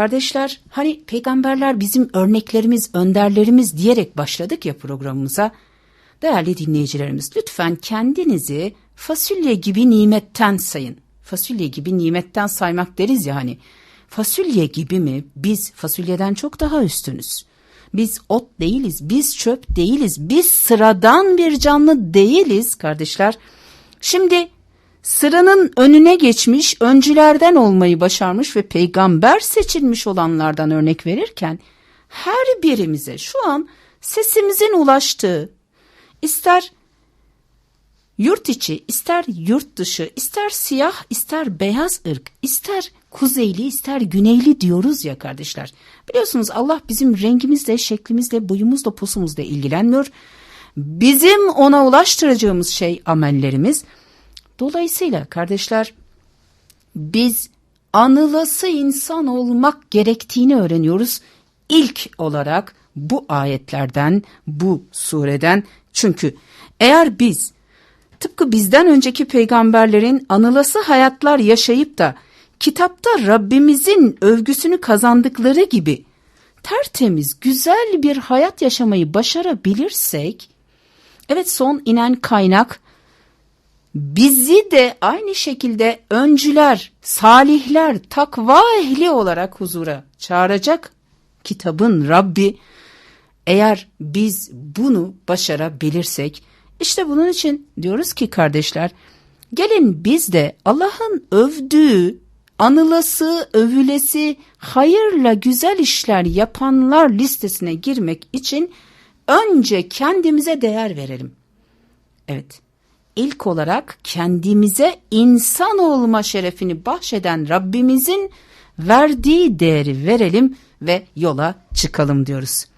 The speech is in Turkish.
Kardeşler hani peygamberler bizim örneklerimiz, önderlerimiz diyerek başladık ya programımıza. Değerli dinleyicilerimiz lütfen kendinizi fasulye gibi nimetten sayın. Fasulye gibi nimetten saymak deriz ya hani. Fasulye gibi mi? Biz fasulyeden çok daha üstünüz. Biz ot değiliz, biz çöp değiliz, biz sıradan bir canlı değiliz kardeşler. Şimdi sıranın önüne geçmiş, öncülerden olmayı başarmış ve peygamber seçilmiş olanlardan örnek verirken her birimize şu an sesimizin ulaştığı, ister yurt içi, ister yurt dışı, ister siyah, ister beyaz ırk, ister kuzeyli, ister güneyli diyoruz ya kardeşler. Biliyorsunuz Allah bizim rengimizle, şeklimizle, boyumuzla, posumuzla ilgilenmiyor. Bizim ona ulaştıracağımız şey amellerimiz. Dolayısıyla kardeşler biz anılası insan olmak gerektiğini öğreniyoruz. İlk olarak bu ayetlerden, bu sureden. Çünkü eğer biz tıpkı bizden önceki peygamberlerin anılası hayatlar yaşayıp da kitapta Rabbimizin övgüsünü kazandıkları gibi tertemiz, güzel bir hayat yaşamayı başarabilirsek, evet son inen kaynak bizi de aynı şekilde öncüler, salihler, takva ehli olarak huzura çağıracak kitabın Rabbi eğer biz bunu başarabilirsek işte bunun için diyoruz ki kardeşler gelin biz de Allah'ın övdüğü anılası, övülesi, hayırla güzel işler yapanlar listesine girmek için önce kendimize değer verelim. Evet, ilk olarak kendimize insan olma şerefini bahşeden Rabbimizin verdiği değeri verelim ve yola çıkalım diyoruz.